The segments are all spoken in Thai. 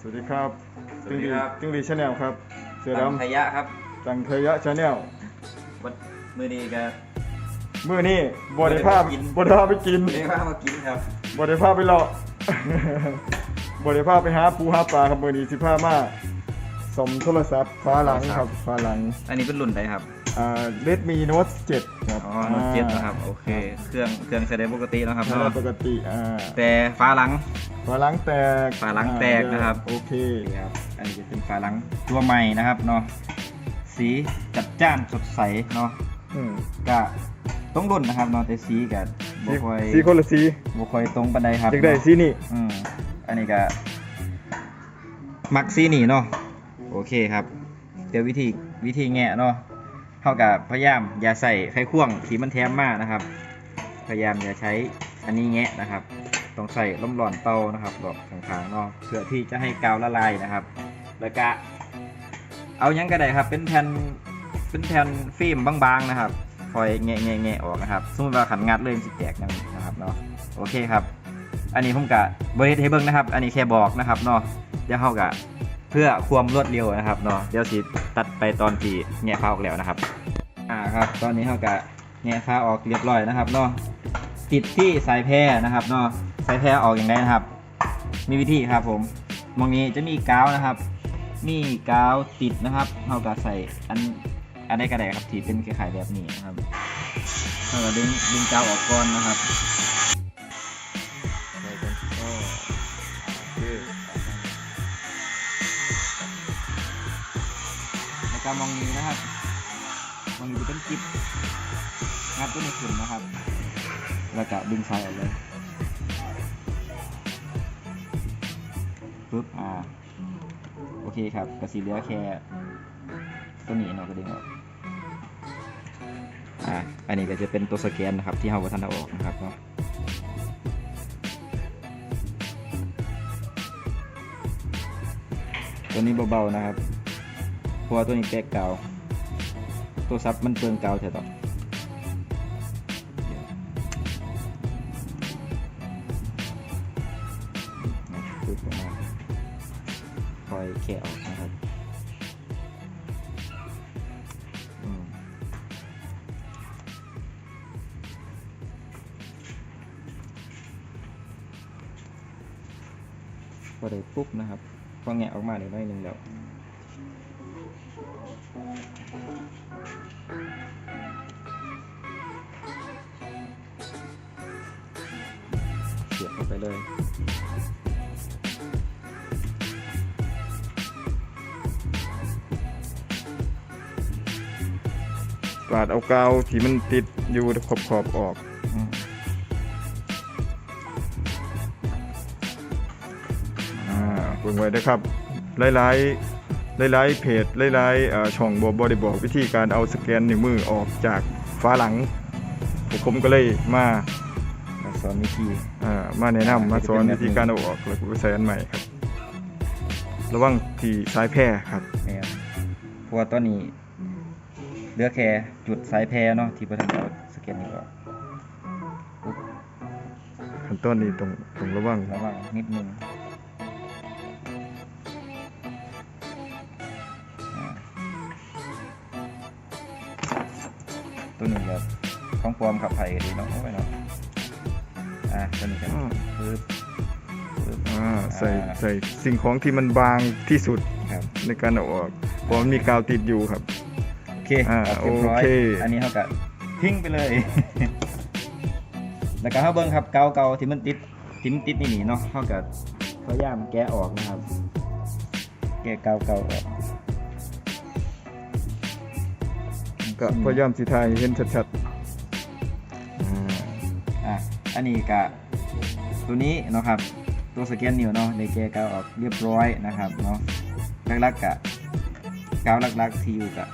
สวัสดีครับสวัสดีครับ จิงลีชาแนลครับ เสือตังดำขยะครับจังเทยะชาแนลวันมือนี้ก็มื้อนี้บไดิภาพบ่ได้กินบไดิภาพไปกินเรียกว่ามากินครับบไดิภาพไปเลาะบไดิภาพไปหาปูหาปลาครับมื้อนี้สิพามาสมโทรศัพท์ฟ้าหลังครับฟ้าหลัง อันนี้เป็นรุ่นใดครับ อ่า Redmi Note 7ครับอ๋อโน้ตเจ็ดนะครับ โอเค เครื่อง เครื่องใช้ได้ปกตินะครับอ่าเนาะปกติอ่าแต่ฟ้าหลังฟ้าหลังแตกฝาหลังแตกนะครับ โอเคนี่ครับ อันนี้จะเป็นฟ้าหลังตัวใหม่นะครับเนาะ สีจัดจ้านสดใสเนาะอืมก็ต้องรุ่นนะครับเนาะแต่สีกับบ่สีค่อยสีคนละสีบ่ค่อยตรงปานใดครับอยากได้เนาะสีนี่อืมอันนี้ก็มักซีนี่เนาะ โอเคครับ เดี๋ยววิธีวิธีแงะเนาะ เท่ากับพยายามอย่าใส่ไขควงที่มันแถมมากนะครับ พยายามอย่าใช้อันนี้แงะนะครับ ต้องใส่ล้มหลอนเตานะครับหลอกขางๆเนาะเพื่อที่จะให้กาวละลายนะครับ แล้วก็เอายังก็ได้ครับ เป็นแผ่นเป็นแผ่นฟิล์มบางๆนะครับคอยแงะแงะแงะออกนะครับสมมติว่าขันงัดเลยสิแตกนะครับเนาะโอเคครับ อันนี้ผมกะบริเทเบิ้งนะครับ อันนี้แค่บอกนะครับเนาะเดี๋ยวเขากะ เพื่อความรวดเร็วนะครับเนาะเดี๋ยวสิตัดไปตอนที่แงะฟ้าออกแล้วนะครับ อ่าครับ ตอนนี้เขากะแงะฟ้าออกเรียบร้อยนะครับเนาะติดที่สายแพร่นะครับเนาะสายแพร่ออกอย่างไรนะครับ มีวิธีครับผมมองนี้จะมีกาวนะครับ มีกาวติดนะครับเขากะใส่อันอันใดก็ได้ครับที่เป็นคล้ายๆแบบนี้นะครับเขาก็ดึงดึงกาวออกก่อนนะครับ แล้วก็มองนี้นะครับมองนี้เป็นกิ๊บงัดตัวนี้ขึ้นนะครับ แล้วก็ดึงสายออกเลยปึ๊บอ่าโอเคครับกระสีเหลือแค่ตัวนี้เนาะก็ดึงออกอ่าอันนี้ก็จะเป็นตัวสแกนนะครับ ที่เราวัฒนเอาออกนะครับเนาะตัวนี้เบาๆนะครับ เพราะว่าตัวนี้แก้กาวตัวซับมันเปลืองกาวเถอะต่อคอยแคะออกนะครับอืมพอได้ปุ๊บนะครับ พอแงะออกมาเดี๋ยวได้หนึ่งแล้ว เสียบเข้าไปเลยปาดเอากาวที่มันติดอยู่ขอบขอบออกอ่าเบิ่งไว้นะครับหลายๆหลายๆเพจหลายๆช่องบ่บ่ได้บอกวิธีการเอาสแกนนิ้วมือออกจากฟ้าหลัง ผมก็เลยมา สอนวิธีอ่ามาแนะนำมาสอนวิธีการเอาออกแล้วก็ไปใส่อันใหม่ครับ ระวังที่สายแพร่ครับเนี่ยเพราะว่าตอนนี้เหลือแค่จุดสายแพรเนาะที่ประธานเอาสเก็ตนี่ก็ปุ๊บขั้นตอนนี้ต้องต้องระวังระวังนิดนึงอ่าตัวนี้แบบของปลอมขับไผ่ก็ดีเนาะโอ้ยเนาะ อะตัวนี้กันอืมปึ๊บปึ๊บ อ่าใส่อ่า ใส่สิ่งของที่มันบางที่สุดครับในการเอาออกเพราะมันมีกาวติดอยู่ครับ โอเคอ่าเรียบร้อยโอเค อันนี้เขาก็ทิ้งไปเลย แล้วก็เขาเบิ้งครับเกาเกาที่มันติดที่มันติดนี่นี่เนาะเขาก็พยายามแกะออกนะครับ แกะเกาเกาออก ก็พยายามสิทายให้เห็นชัดๆอ่า อันนี้ก็ตัวนี้เนาะครับตัวสแกนนิ้วเนาะในแกกาออกเรียบร้อยนะครับเนาะลักๆกะเกาวลักๆที่อยู่กะ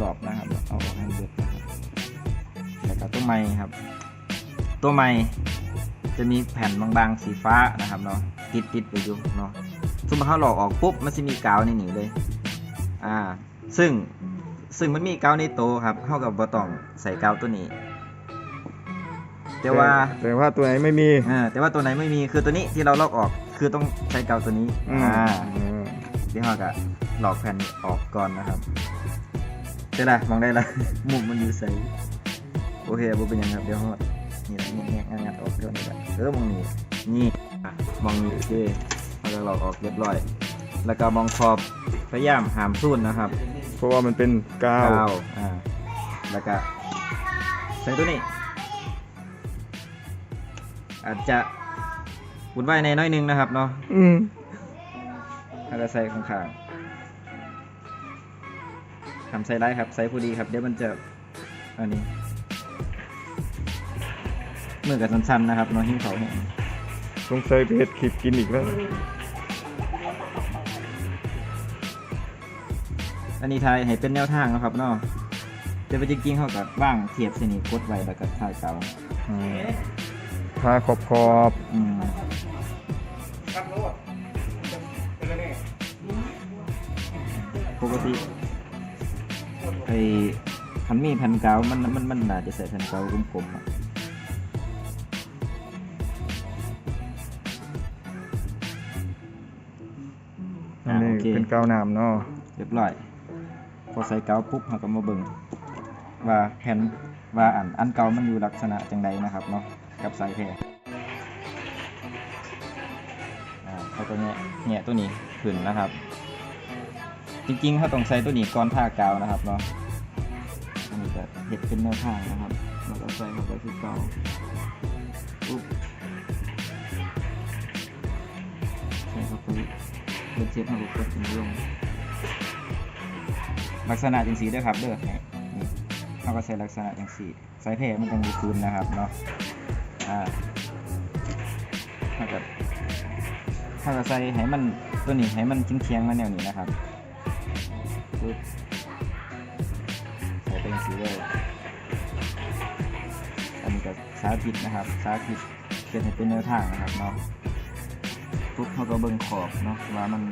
รอบๆนะครับเอาออกให้เบิดนะครับแล้วก็ตัวไม้ครับ ตัวไม้จะมีแผ่นบางๆสีฟ้านะครับเนาะติดติดๆไปอยู่เนาะสมมติเขาหลอกออกปุ๊บมันจะมีกาวในหนีเลยอ่าซึ่งซึ่งมันมีกาวในโตครับเท่ากับบ่ต้องใส่กาวตัวนี้ แต่ว่าแต่ว่าตัวไหนไม่มีอ่าแต่ว่าตัวไหนไม่มีคือตัวนี้ที่เราลอกออกคือต้องใช้กาวตัวนี้อืมอ่าอืมเดี๋ยวเราก็หลอกแผ่นออกก่อนนะครับใช่ละมองได้ละมุมมันอยู่ใสโอเคบุเป็นหยังครับเดี๋ยวเรานี่แหละแงะๆงัดๆออกเดี๋ยวนี้แหละเออมองนี่นี่อะมองนี่โอเคเราจะหลอกออกเรียบร้อย แล้วก็มองขอบพยายามหามสุ่นนะครับ เพราะว่ามันเป็นกาวกาวอ่าแล้วก็ใส่ตัวนี้ อาจจะวุ่นวายในน้อยหนึงนะครับเนาะอืมแล้วก็ใส่ข้างๆทำใส่ได้ครับใส่ผู้ดีครับเดี๋ยวมันจะอันนี้มือกับสั้นๆนะครับเน้องหิ้งเขาแห้งสงสัยไปเฮ็ดคลิปกินอีกแล้ว อันนี้ทายให้เป็นแนวทางนะครับเนาะแต่ว่าจริงๆเขากับว่างเทียบสนิทกดไว้แล้วก็ทายเก่า อืมทาขอบขอบอืมปกติไอ้คันมีแผ่นกาวมันมันมันน่าจะใส่แผ่นกาวกลมๆอะอันนี้อ่าโอเคเป็นกาวน้ำเนาะเรียบร้อย พอใส่กาวปุ๊บเราก็มาเบิ่งว่าแผ่นว่าอันอันเก่ามันอยู่ลักษณะจังใดนะครับเนาะ กับสายแพร่าเขาก็แงะแงะตัวนี้ขึ้นนะครับ จริงๆเขาต้องใส่ตัวนี้ก่อนทากาวนะครับเนาะอันนี้จะเห็ดเป็นแนวทางนะครับแล้วก็ใส่เข้าไปที่เกาปุ๊บใส่เข้าไปเล็ดเช็ดให้ลูกกดถึงลงลักษณะจังสีด้วยครับเด้อนี่เขาก็ใช้ลักษณะจังสีสายเพมันจังมีคืนนะครับเนาะ อ่าถ้าเกิดถ้าจะใส่ให้มันตัวนี้ให้มันเคียงๆมาแนวนี้นะครับปึ๊บใส่ไปจังสีเลยอันนี้ก็สาธิตนะครับสาธิตเป็นให้เป็นแนวทางนะครับเนาะปุ๊บเขาก็เบิ่งขอบเนาะว่ามัน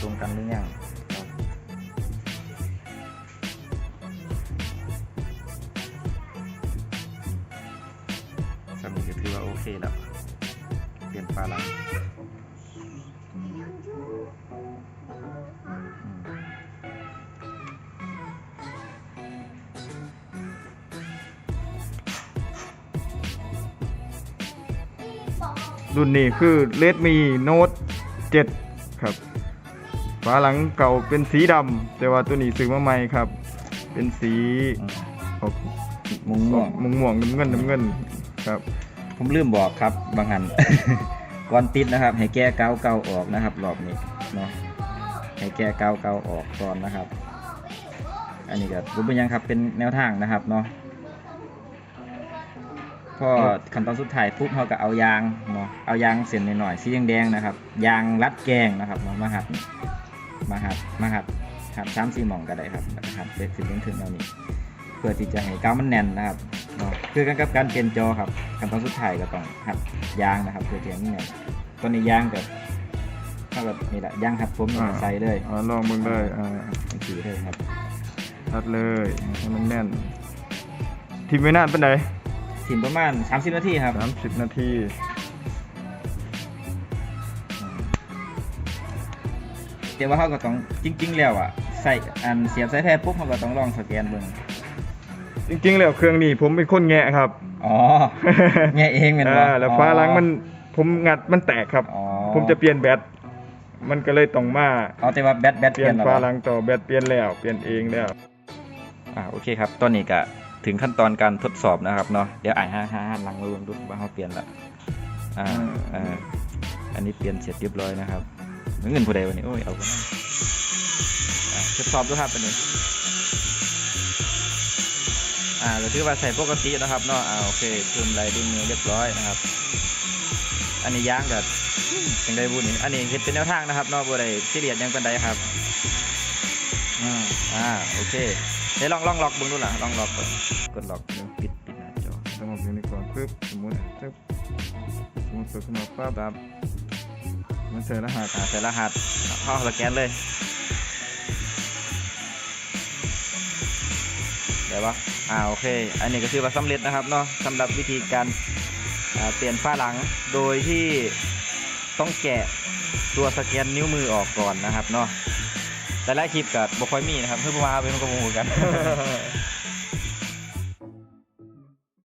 ตรงกันหรือยัง เคแล้ว เปลี่ยนฟ้าหลังอืมรุ่นนี้คือ Redmi Note 7ครับฝาหลังเก่าเป็นสีดำแต่ว่าตัวนี้ซื้อมาใหม่ครับ เป็นสีอืมออกมุงม่วงม่วงม่วงน้ำเงินน้ำเงินครับ ผมลืมบอกครับบางหันก่อนติดนะครับ ให้แก้เกาเกาออกนะครับรอบนี้เนาะให้แก้เกาเกาออกก่อนนะครับ อันนี้ก็รู้เป็นยังครับเป็นแนวทางนะครับเนาะพอขั้นตอนสุดท้ายปุ๊บเขาก็เอายางเนาะเอายางเส้นหน่อยๆสีแดงๆนะครับ ยางรัดแกงนะครับเนาะมาหัดมาหัดมาหัดหัดสามสี่หม่องก็ได้ครับหัดเด็ดขึ้นถึงเรานี่เพื่อที่จะให้เกามันแน่นนะครับ คือกันกับการเปลี่ยนจอครับขั้นตอนสุดท้ายก็ต้องหัดยางนะครับเพื่อที่ให้มันแน่นตอนนี้ยางกับเท่ากับนี่แหละยางหัดผมนี่อ่าใส่เลยอ่าลองเบิ่งเลยอ่าสีเลยครับตัดเลยให้มันแน่น ทีมไว้นานเป็นไหนถิ่มประมาณ 30 นาทีครับสามสิบนาทีเดี๋ยวว่าเขาก็ต้องจริง ๆ แล้วอะใส่อันเสียบสายแพรปุ๊บเขาก็ต้องลองสแกนเบิ่ง จริงๆแล้วเครื่องนี้ผมเป็นคนแงะครับอ๋อแง่เองเป็นอ่าแล้วฟ้าหลังมันผมงัดมันแตกครับอ๋อผมจะเปลี่ยนแบตมันก็เลยต้องมาเอาแต่ว่าแบตแบตเปเปลี่ลี่ยยนนแล้วฟ้าเหหรลัองต่อแบตเปลี่ยนแล้วเปลี่ยนเองแล้วอ่าโอเคครับตอนนี้ก็ถึงขั้นตอนการทดสอบนะครับเนาะเดี๋ยวอ่านห้าห้าหันหลังมาเบิ่งดูว่าเขาเปลี่ยนละอ่าอ่าอันนี้เปลี่ยนเสร็จเรียบร้อยนะครับเงินผู้ใดวันนี้โอ้ยเอาไปนั่งอ่าทดสอบดูครับอันนี้ อ่าเราถือว่าใส่ปกตินะครับเนาะอ่าโอเคเพิ่มลายดึงมือเรียบร้อยนะครับ อันนี้ย่างกับยังได้บุญนี่อันนี้เห็ดเป็นแนวทางนะครับเนาะบ่ได้ซีเรียสหยังเป็นใดครับอ่าอ่าโอเคเดี๋ยวลองลองล็อกเบิ่งดูล่ะลองล็อกก่อนกดล็อกเดี๋ยวปิดปิดหน้าจอต้องเอาเพลงนี้ก่อนปึ๊บสมมติปึ๊บสมมติเปิดขึ้นมาปั๊บครับมันใส่รหัสอ่าใส่รหัสเข้าสแกนเลย แต่วได้ปะอ่าโอเค อันนี้ก็คือว่าสำเร็จนะครับเนาะสำหรับวิธีการเปลี่ยนฝ้าหลังโดยที่ต้องแกะตัวสแกนนิ้วมือออกก่อนนะครับเนาะแต่ละคลิปกับบค่อยมีนะครับเพื่อมาเป็นกระมูกัน